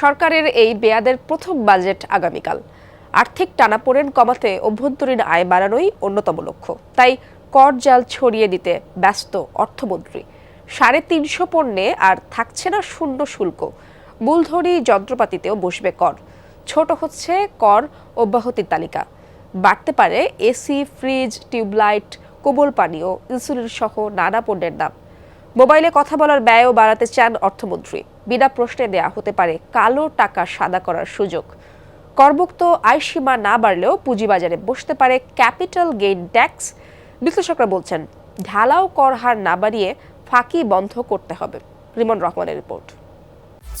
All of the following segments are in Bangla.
সরকারের এই বেয়াদের প্রথম বাজেট আগামীকাল। আর্থিক টানাপোড়েন কমাতে অভ্যন্তরীণ আয় বাড়ানোই অন্যতম লক্ষ্য। তাই কর জাল ছড়িয়ে দিতে ব্যস্ত অর্থমন্ত্রী। সাড়ে তিনশো পণ্যে আর থাকছে না শূন্য শুল্ক। মূলধনী যন্ত্রপাতিতেও বসবে কর। ছোট হচ্ছে কর অব্যাহতির তালিকা। বাড়তে পারে এসি ফ্রিজ টিউবলাইট, কোমল পানীয় ইনসুলিন সহ নানা পণ্যের দাম। মোবাইলে কথা বলার ব্যয়ও বাড়াতে চান অর্থমন্ত্রী। বিনা প্রশ্নে দেয়া হতে পারে কালো টাকা সাদা করার সুযোগ। করমুক্ত আয় সীমা না বাড়লেও পুঁজিবাজারে বসতে পারে ক্যাপিটাল গেইন ট্যাক্স। বিশ্লেষকরা বলছেন ঢালাও কর হার না বাড়িয়ে ফাঁকি বন্ধ করতে হবে। রিমন রহমানের রিপোর্ট।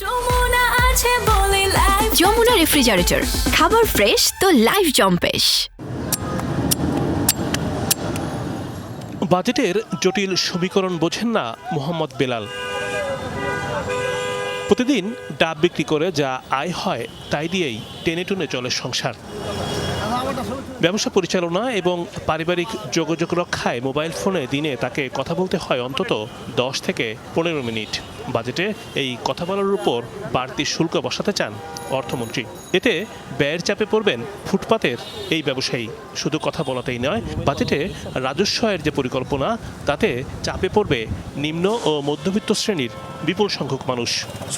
যমুনা আছে বলে লাইফ যমুনা রেফ্রিজারেটর খাবার ফ্রেশ তো লাইফ জম্পেশ। বাজেটের জটিল সমীকরণ বোঝেন না মোহাম্মদ বেলাল। প্রতিদিন ডাব বিক্রি করে যা আয় হয়, তাই দিয়েই টেনে টুনে চলে সংসার। ব্যবসা পরিচালনা এবং পারিবারিক যোগাযোগ রক্ষায় মোবাইল ফোনে দিনে তাকে কথা বলতে হয় অন্তত দশ থেকে পনেরো মিনিট। বাজেটে এই কথা বলার উপর বাড়তি শুল্ক বসাতে চান অর্থমন্ত্রী। এতে ব্যয়ের চাপে পড়বেন ফুটপাতের এই ব্যবসায়ী। শুধু কথা বলাতেই নয়, বাজেটে রাজস্ব আয়ের যে পরিকল্পনা, তাতে চাপে পড়বে নিম্ন ও মধ্যবিত্ত শ্রেণির বিপুল সংখ্যক মানুষ।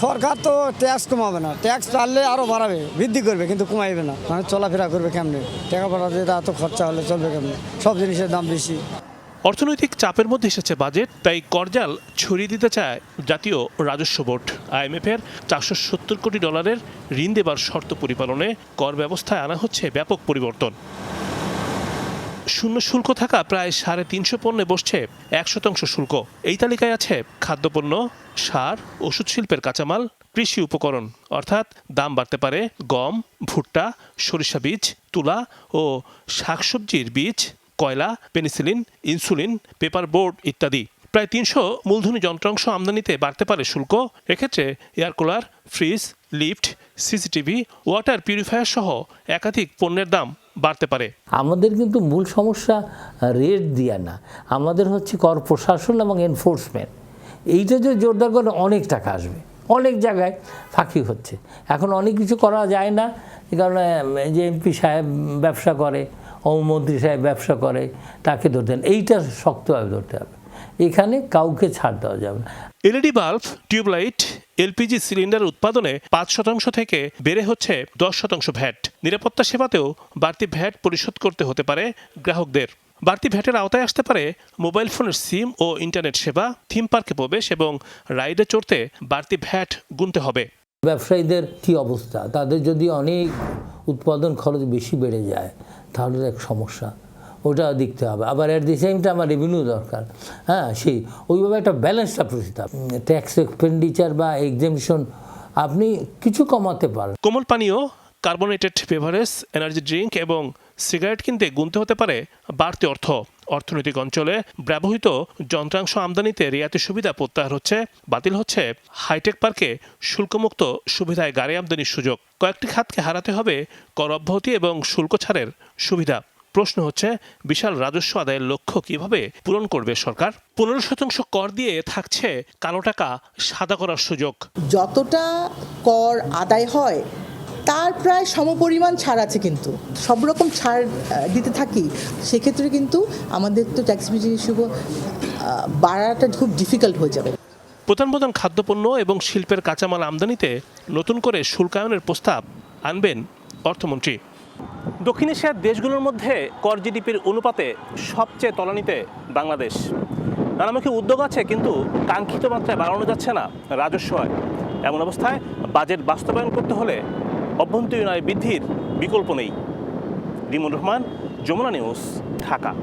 সরকার তো ট্যাক্স কমাবে না। ট্যাক্স পারলে আরও বাড়াবে, বৃদ্ধি করবে, কিন্তু কমাইবে না। মানে চলাফেরা করবে কেমনে? টাকা পাঠাতে এত খরচা হলে চলবে কেমনে? সব জিনিসের দাম বেশি। অর্থনৈতিক চাপের মধ্যে এসেছে বাজেট, তাই করজাল ছড়িয়ে দিতে চায় জাতীয় রাজস্ব বোর্ড। আইএমএফের চারশো সত্তর কোটি ডলারের ঋণ দেবার শর্ত পরিপালনে কর ব্যবস্থায় আনা হচ্ছে ব্যাপক পরিবর্তন। শূন্য শুল্ক থাকা প্রায় সাড়ে তিনশো পণ্যে বসছে এক শতাংশ শুল্ক। এই তালিকায় আছে খাদ্যপণ্য, সার, ওষুধ শিল্পের কাঁচামাল, কৃষি উপকরণ। অর্থাৎ দাম বাড়তে পারে গম, ভুট্টা, সরিষা বীজ, তুলা ও শাকসবজির বীজ। কয়লা, পেনিসিলিন, ইনসুলিন, পেপার বোর্ড ইত্যাদি। প্রায় তিনশো মূলধনী যন্ত্রাংশ আমদানিতে বাড়তে পারে শুল্ক। এক্ষেত্রে air cooler, fridge, lift, CCTV, water purifier সহ একাধিক পণ্যের দাম বাড়তে পারে। আমাদের কিন্তু মূল সমস্যা রেট দেওয়া না। আমাদের হচ্ছে কর প্রশাসন এবং এনফোর্সমেন্ট এইটা যে জোরদার করে অনেক টাকা আসবে। অনেক জায়গায় ফাঁকি হচ্ছে। এখন অনেক কিছু করা যায় না কারণে যে এমপি সাহেব ব্যবসা করে মন্ত্রী সাহেব ব্যবসা করে তাকে ধরতে হবে। এইটা শক্তভাবে ধরতে হবে। এখানে কাউকে ছাড় দেওয়া যাবে না। LED bulb tube light LPG cylinder উৎপাদনে পাঁচ শতাংশ থেকে বেড়ে হচ্ছে দশ শতাংশ ভ্যাট। নিরাপত্তা সেবাতেও বাড়তি ভ্যাট পরিশোধ করতে হতে পারে গ্রাহকদের। বাড়তি ভ্যাটের আওতায় আসতে পারে মোবাইল ফোনের সিম ও ইন্টারনেট সেবা থিম পার্কে প্রবেশ এবং রাইডে চড়তে বাড়তি ভ্যাট গুনতে হবে। ব্যবসায়ীদের কি অবস্থা? তাদের যদি অনেক উৎপাদন খরচ বেশি বেড়ে যায় তাহলে এক সমস্যা। ওটা দেখতে হবে। আবার অ্যাট দি সেম টাইম আমার রেভিনিউ দরকার। হ্যাঁ সেই ওইভাবে একটা ব্যালেন্সটা হবে ট্যাক্স এক্সপেন্ডিচার বা এক্সামিশন আপনি কিছু কমাতে পারেন। কোমল পানীয় কার্বোনেটেড বেভারেজ এনার্জি ড্রিঙ্ক এবং সিগারেট কিনতে গুনতে হতে পারে বাড়তি অর্থ। অর্থনৈতিক অঞ্চলে ব্যবহৃত যন্ত্রাংশ আমদানিতে রিয়াতি সুবিধা প্রত্যাহার হচ্ছে। বাতিল হচ্ছে হাইটেক পার্কে শুল্কমুক্ত সুবিধায় গাড়ি আমদানির সুযোগ। কয়েকটি খাতকে হারাতে হবে কর অব্যাহতি এবং শুল্ক ছাড়ের সুবিধা। প্রশ্ন হচ্ছে, বিশাল রাজস্ব আদায়ের লক্ষ্য কীভাবে পূরণ করবে সরকার? পনেরো শতাংশ কর দিয়ে থাকছে কালো টাকা সাদা করার সুযোগ। যতটা কর আদায় হয় তার প্রায় সমপরিমাণ ছাড় আছে কিন্তু। সব রকম ছাড় দিতে থাকি। সেক্ষেত্রে কিন্তু আমাদের তো ট্যাক্স বিজনেস হিসেবে বাড়াটা খুব ডিফিকাল্ট হয়ে যাবে। প্রধান প্রধান খাদ্যপণ্য এবং শিল্পের কাঁচামাল আমদানিতে নতুন করে শুল্কায়নের প্রস্তাব আনবেন অর্থমন্ত্রী। দক্ষিণ এশিয়ার দেশগুলোর মধ্যে কর জিডিপির অনুপাতে সবচেয়ে তলানিতে বাংলাদেশ। নানামুখী উদ্যোগ আছে কিন্তু কাঙ্ক্ষিত মাত্রায় বাড়ানো যাচ্ছে না রাজস্ব আয়। এমন অবস্থায় বাজেট বাস্তবায়ন করতে হলে অভ্যন্তরীণ আয় বৃদ্ধির বিকল্প নেই। রিমুর রহমান যমুনা নিউজ ঢাকা।